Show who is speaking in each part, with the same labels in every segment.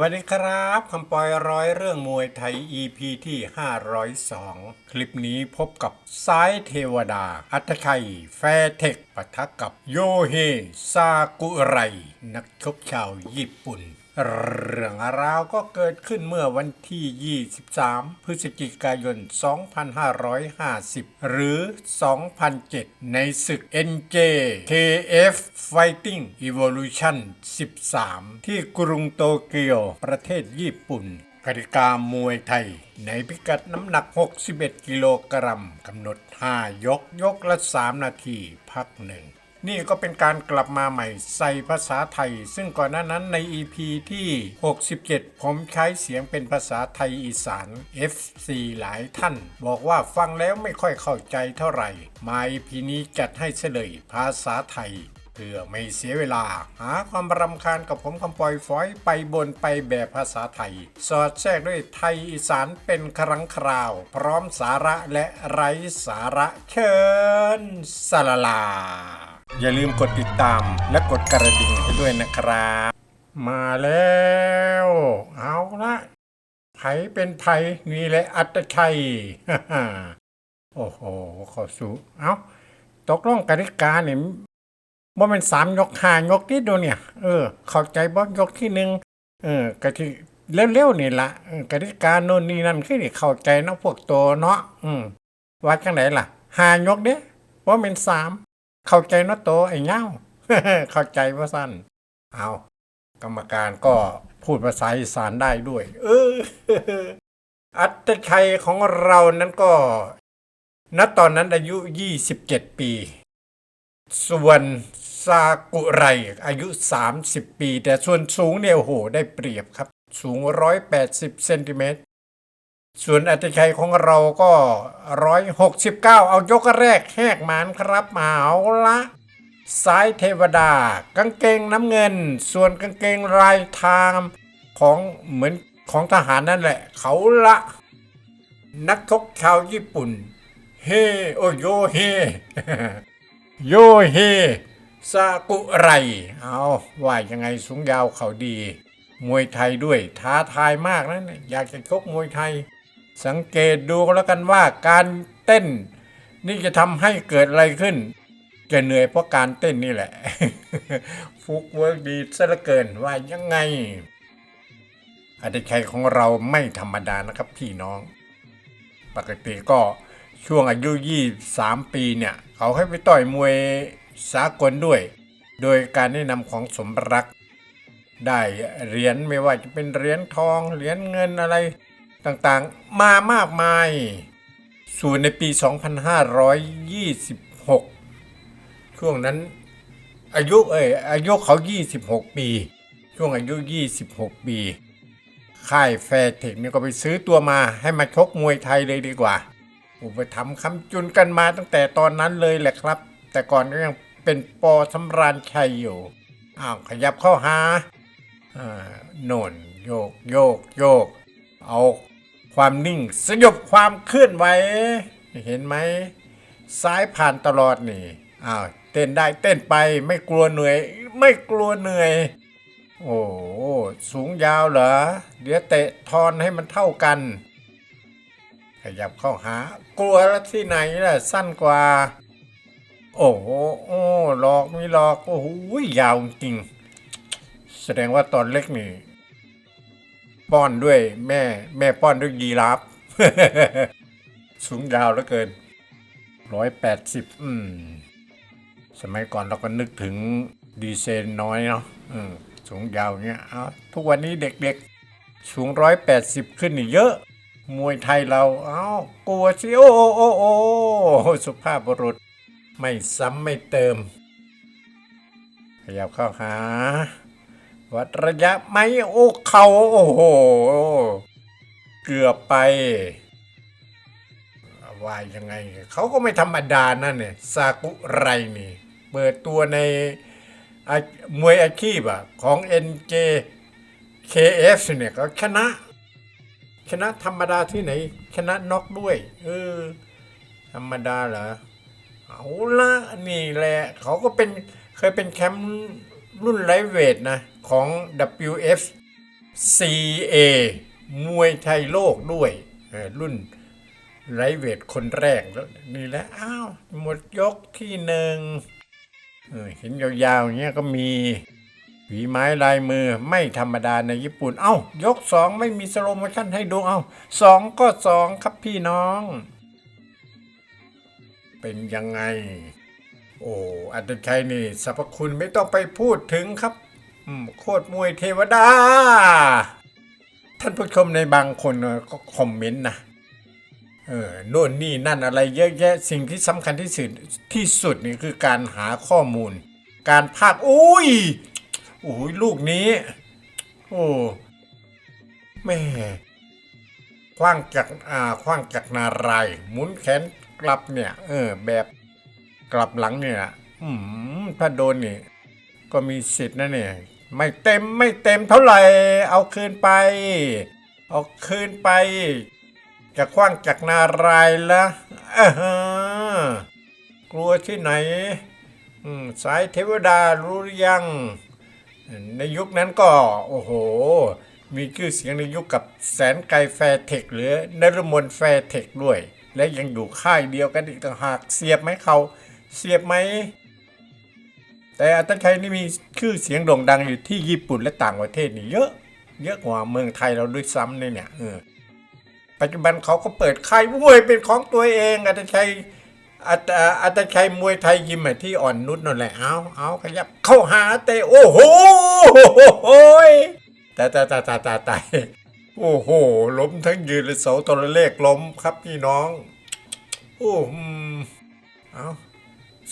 Speaker 1: วัสดีครับคำปอยร้อยเรื่องมวยไทย EP ที่ 502 คลิปนี้พบกับซ้ายเทวดา อัตชัย แฟเทคปะทะกับโยเฮซากุไร นักชกชาวญี่ปุ่น เรื่องราวก็เกิดขึ้นเมื่อวันที่ 23 พฤศจิกายน 2550 หรือ 2007 ในศึก NJ KF Fighting Evolution 13 ที่กรุงโตเกียว ประเทศญี่ปุ่นกติกามวยไทย ในพิกัดน้ำหนัก 61 กิโลกรัมกำหนด 5 ยก ยกละ 3 นาที พักหนึ่ง นี่ก็เป็นการกลับมาใหม่ใส่ภาษาไทย ซึ่งก่อนหน้านั้นใน EP ที่ 67 ผมใช้เสียงเป็นภาษาไทยอีสาน FC หลายท่าน บอกว่าฟังแล้วไม่ค่อยเข้าใจเท่าไหร่ มา EP นี้จัดให้เฉลยภาษาไทยเพื่อไม่เสียเวลา หาความรำคาญกับผมคำปล่อยฟอยไปบนไปแบบภาษาไทย สอดแทรกด้วยไทยอีสานเป็นครั้งคราว พร้อมสาระและไร้สาระเชิญสลาลา อย่าลืมกดติดตามและกดกระดิ่งให้ด้วยนะครับ มาแล้ว เอาละไผเป็นไผนี่แหละอัตชัย โอ้โหขอสู้เอาตกลงกติกาเนี่ยบ่เป็นสามยกหายกที่ดูเนี่ย เออ เข้าใจบ่ยกที่หนึ่งเออกติเร็วๆนี่ละกติกาโน่นนี่นั่นคือนี่เข้าใจเนาะพวกโตเนาะอืมว่าจังไหนล่ะหายกเด้ว่าเป็นสาม เข้าใจนาะโตไอ้เง่าเข้าใจว่าสั้นเอากรรมการก็พูดภาษาอีสานได้ด้วย เออ อัตชัยของเรานั้นก็ ณตอนนั้นอายุ 27 ปี ส่วนซากุไรอายุ 30 ปี แต่ส่วนสูงเนี่ยโอ้โหได้เปรียบครับ สูง 180 เซนติเมตร ส่วนอัตชัยของเราก็ 169 เอายกแรกแหกหมานครับมาเอาละซ้ายเทวดากางเกงน้ำเงิน ส่วนกางเกงลายทางของเหมือนของทหารนั่นแหละ เขาละ นักชกชาวญี่ปุ่น เฮโอโยเฮโยเฮซากุไร เอาว่ายังไงสูงยาวเขาดี มวยไทยด้วยท้าทายมากนะเนี่ยอยากจะชกมวยไทย สังเกตดูก็แล้วกันว่าการเต้น นี่จะทำให้เกิดอะไรขึ้น จะเหนื่อยเพราะการเต้นนี่แหละ ฟุกเวิร์กดีซะเหลือเกินว่ายังไงอาดิชัยของเราไม่ธรรมดานะครับพี่น้อง ปกติก็ช่วงอายุ 23 ปีเนี่ย เขาให้ไปต่อยมวยสากลด้วย โดยการแนะนำของสมรัก ได้เหรียญไม่ว่าจะเป็นเหรียญทองเหรียญเงินอะไร ต่างๆ มามากมาย ส่วนในปี 2526 ช่วงนั้นอายุเอ้ยอายุเขา 26 ปี ช่วงอายุ 26 ปี ค่ายแฟร์เทคเนี่ยก็ไปซื้อตัวมาให้มาชกมวยไทยเลยดีกว่า อุปถัมภ์คำจุนกันมาตั้งแต่ตอนนั้นเลยแหละครับ แต่ก่อนก็ยังเป็นปอสำราญชัยอยู่ อ้าวขยับเข้าหาอ่าโน่นโยกโยกโยก เอา ความนิ่งสยบความเคลื่อนไหวเห็นไหมซ้ายผ่านตลอดนี่อ้าวเต้นได้เต้นไปไม่กลัวเหนื่อย ไม่กลัวเหนื่อย โอ้สูงยาวเหรอ เดี๋ยวเตะทอนให้มันเท่ากัน ขยับเข้าหากลัวแล้วที่ไหนล่ะสั้นกว่า โอ้โหโอ้หลอกไม่หลอกโอ้โหยาวจริง แสดงว่าตอนเล็กนี่ ป้อนด้วยแม่แม่ป้อนด้วยยีราฟสูงยาวเหลือเกินร้อยแปดสิบอืม สมัยก่อนเราก็นึกถึงดีเซลน้อยเนาะอืมสูงยาวเงี้ยเอาทุกวันนี้เด็กๆ สูงร้อยแปดสิบขึ้นนี่เยอะ มวยไทยเราเอากลัวสิโอ้โอ้โอ้โอ้สุภาพบุรุษ ไม่ซ้ำไม่เติมขยับเข้าหา วัดระยะไหมโอ้เขาโอ้โห เกือบไปว่ายังไง เขาก็ไม่ธรรมดานั่นเนี่ยซากุไรนี่ เปิดตัวในมวยอาชีพอะของ NJ KF เนี่ยก็ชนะ ชนะธรรมดาที่ไหน ชนะน็อกด้วย เออ ธรรมดาเหรอ เอาละนี่แหละ เขาก็เป็นเคยเป็นแชมป์รุ่นไลเวทนะ ของ WF CA มวยไทยโลกด้วยรุ่นไรเวทคนแรกแล้วนี่แหละอ้าว หมดยกที่หนึ่งเห็นยาวๆอย่างเงี้ยก็มีฝีไม้ลายมือไม่ธรรมดาในญี่ปุ่น เอ้า ยกสองไม่มีสโลโมชั่นให้ดู เอ้าสองก็สองครับพี่น้อง เป็นยังไง โอ้อัตชัยนี่สรรพคุณไม่ต้องไปพูดถึงครับ โคตรมวยเทวดา ท่านผู้ชมในบางคนก็คอมเมนต์นะเออโน่นนี่นั่นอะไรเยอะแยะสิ่งที่สำคัญที่สุดที่สุดนี่คือการหาข้อมูล การภาคอุ้ยโอ้ยลูกนี้ โอ้แม่คว้างจากอ่าคว้างจากนารายหมุนแขนกลับเนี่ย เออ แบบกลับหลังเนี่ย อืมถ้าโดนนี่ ก็มีสิทธิ์นะเนี่ย ไม่เต็มไม่เต็มเท่าไหร่ เอาคืนไป เอาคืนไป จะคว้างจากนารายละอ่าฮะกลัวที่ไหนสายเทวดารู้ยัง ในยุคนั้นก็ โอ้โห มีชื่อเสียงในยุคกับแสนไกลแฟร์เทคหรือนรมนแฟร์เทคด้วย และยังอยู่ค่ายเดียวกันอีกต่างหาก เสียบไหมเขา เสียบไหม แต่อัตชัยนี่มีชื่อเสียงโด่งดังอยู่ที่ญี่ปุ่นและต่างประเทศนี่เยอะ เยอะกว่าเมืองไทยเราด้วยซ้ำเนี่ยเนี่ยเออปัจจุบันเขาก็เปิดค่ายมวยเป็นของตัวเองอัตชัยอัตอัตชัยมวยไทยยิมที่อ่อนนุชนั่นแหละเอาเอาขยับเข้าหาเตะโอ้โหตายตายตายตายตายตายโอ้โห ล้มทั้งยืนเลยเสาโทรเลขล้มครับพี่น้อง โอ้อืมเอา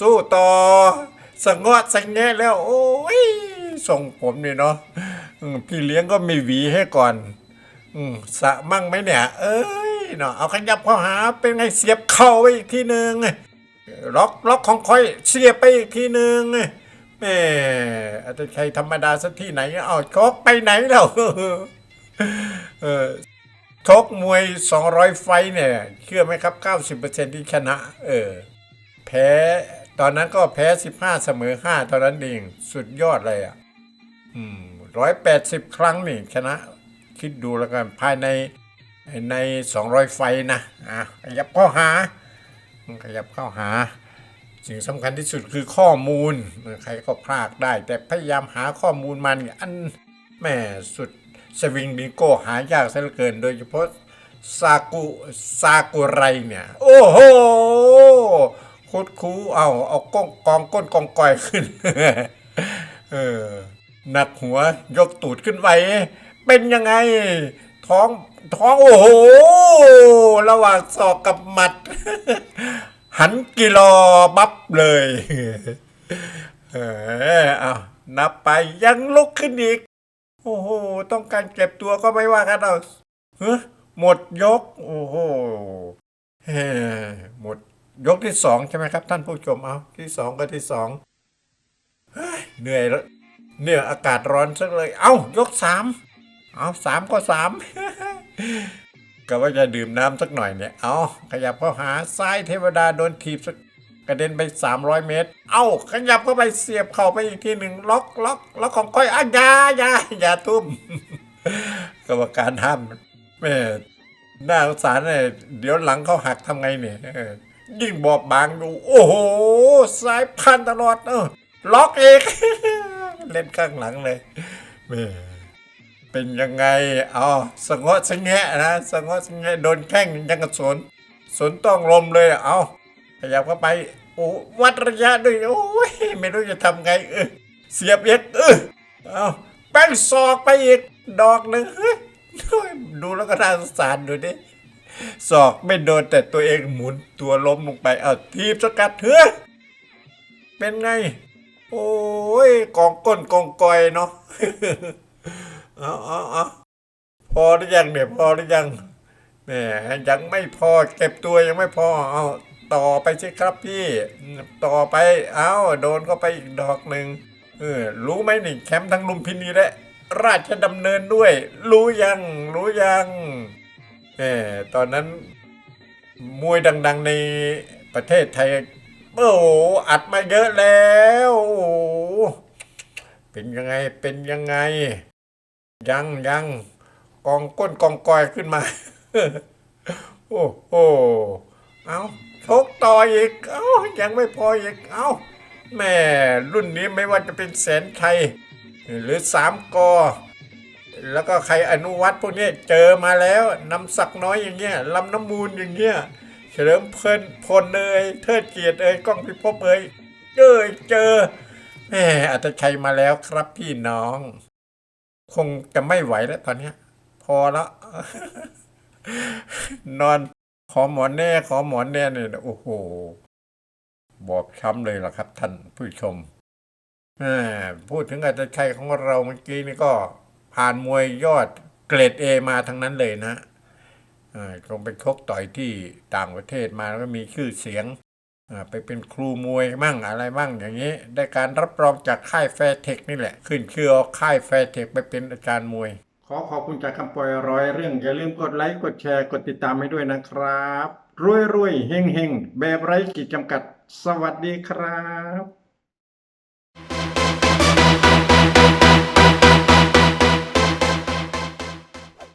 Speaker 1: สู้ต่อ สงอดสังแงะแล้ว โอ้ยส่งผมนี่เนาะพี่เลี้ยงก็มีหวีให้ก่อนอืสะมั่งไหมเนี่ย เอ้ยเนาะเอาขยับเข้าหาเป็นไงเสียบเข่าไปอีกทีหนึ่งล็อกล็อกของคอยเสียบไปอีกทีหนึ่งแม่อาจจะใครธรรมดาสักที่ไหนเอาชกไปไหนแล้วเออชกมวย 200 ไฟเนี่ย เชื่อไหมครับ 90%ที่ชนะ เออ แพ้ ตอนนั้นก็แพ้15เสมอ5ตอนนั้นเองสุดยอดเลยอะอืมร้อยแปดสิบครั้งนี่ชนะคิดดูแล้วกันภายในใน200ไฟนะอะขยับเข้าหา ขยับเข้าหา สิ่งสำคัญที่สุดคือข้อมูล ใครก็พลาดได้ แต่พยายามหาข้อมูลมันอันแม่สุดสวิงบิงโก้หายากซะเหลือเกิน โดยเฉพาะซากุซากุไรเนี่ย โอ้โห คุดคูเอาเอาก้องกองก้นกองก่อยขึ้น เออหนักหัวยกตูดขึ้นไปเป็นยังไง ท้องท้องโอ้โห ระหว่างศอกกับหมัด หันกิโลบับเลย เออเอานับไปยังลุกขึ้นอีก โอ้โห ต้องการเก็บตัวก็ไม่ว่ากันเอาเฮ้ยหมดยก โอ้โหเฮ้หมด ยกที่สองใช่ไหมครับ ท่านผู้ชมเอาที่สองก็ที่สองเหนื่อยแล้วเนี่ยอากาศร้อนสักเลย เอายกสามเอาสามก็สามก็ว่าจะดื่มน้ำสักหน่อยเนี่ย เอาขยับเข้าหาซ้ายเทวดาโดนถีบสักกระเด็นไป 300 เมตร เอาขยับเข้าไปเสียบเข่าไปอีกทีหนึ่งล็อกล็อกล็อกของก้อยอะยาอยาอย่าทุ่มกรรมการห้ามแม่น่าสงสารเลยเดี๋ยวหลังเขาหักทำไงเนี่ย ยิ่งบอบบางดูโอ้โห สายพันตลอดเออล็อกเองเล่นข้างหลังเลยแม่เป็นยังไงอ๋อสงอสงแงะนะสงอสงแงะโดนแข้งยังกระสนสนต้องลมเลยเอาขยับเข้าไปโอ้วัดระยะด้วยโอ้ยไม่รู้จะทำไงเออเสียบเอ็ดเออเอาแป้งศอกไปอีกดอกหนึ่งดูแล้วก็น่าสงสารดูดิ ศอกไม่โดนแต่ตัวเองหมุนตัวล้มลงไปเอาทีบสกัดเฮ้ยเป็นไง โอ้ยกองก้นกองกอยเนาะเอาเอาเอาพอหรือยังเนี่ยพอหรือยังแหมยังไม่พอเก็บตัวยังไม่พอเอาต่อไปสิครับพี่ ต่อไปเอาโดนเข้าไปอีกดอกหนึ่งเออรู้ไหมนี่แคมป์ทั้งลุมพินีและราชดำเนินด้วย รู้ยัง รู้ยัง แหมตอนนั้นมวยดัง ๆ ในประเทศไทย โอ้โหอัดมาเยอะแล้วโอ้โหเป็นยังไงเป็นยังไง ยังยังกองก้นกองกอยขึ้นมา โอ้โหเอาชกต่ออีก เอายังไม่พออีก เอาแม่รุ่นนี้ไม่ว่าจะเป็นแสนไทย หรือสามกอ แล้วก็ใครอนุวัตพวกนี้เจอมาแล้วนำศักน้อยอย่างเงี้ยลำน้ำมูลอย่างเงี้ยเฉลิมเพลินพลเอยเทิดเกียรติเอยก้องพิภพเอยเจอเจอแหมอัตชัยมาแล้วครับพี่น้อง คงจะไม่ไหวแล้วตอนนี้พอแล้วนอนขอหมอนแน่ขอหมอนแน่เนี่ยโอ้โหบอบช้ำเลยล่ะครับท่านผู้ชมแหมพูดถึงอาจารย์ชัยของเราเมื่อกี้นี่ก็ ผ่านมวยยอดเกรดเอมาทั้งนั้นเลยนะอ่าลงไปชกต่อยที่ต่างประเทศมาแล้วก็มีชื่อเสียงไปเป็นครูมวยมั่งอะไรมั่งอย่างนี้ ได้การรับรองจากค่ายแฟร์เทคนี่แหละ ขึ้นชื่อเอาค่ายแฟร์เทคไปเป็นอาจารย์มวย ขอขอบคุณจากคำปล่อยร้อยเรื่อง อย่าลืมกดไลค์ กดแชร์ กดติดตามให้ด้วยนะครับ รวยรวยๆเฮงเฮงแบบไร้ขีดจำกัด สวัสดีครับ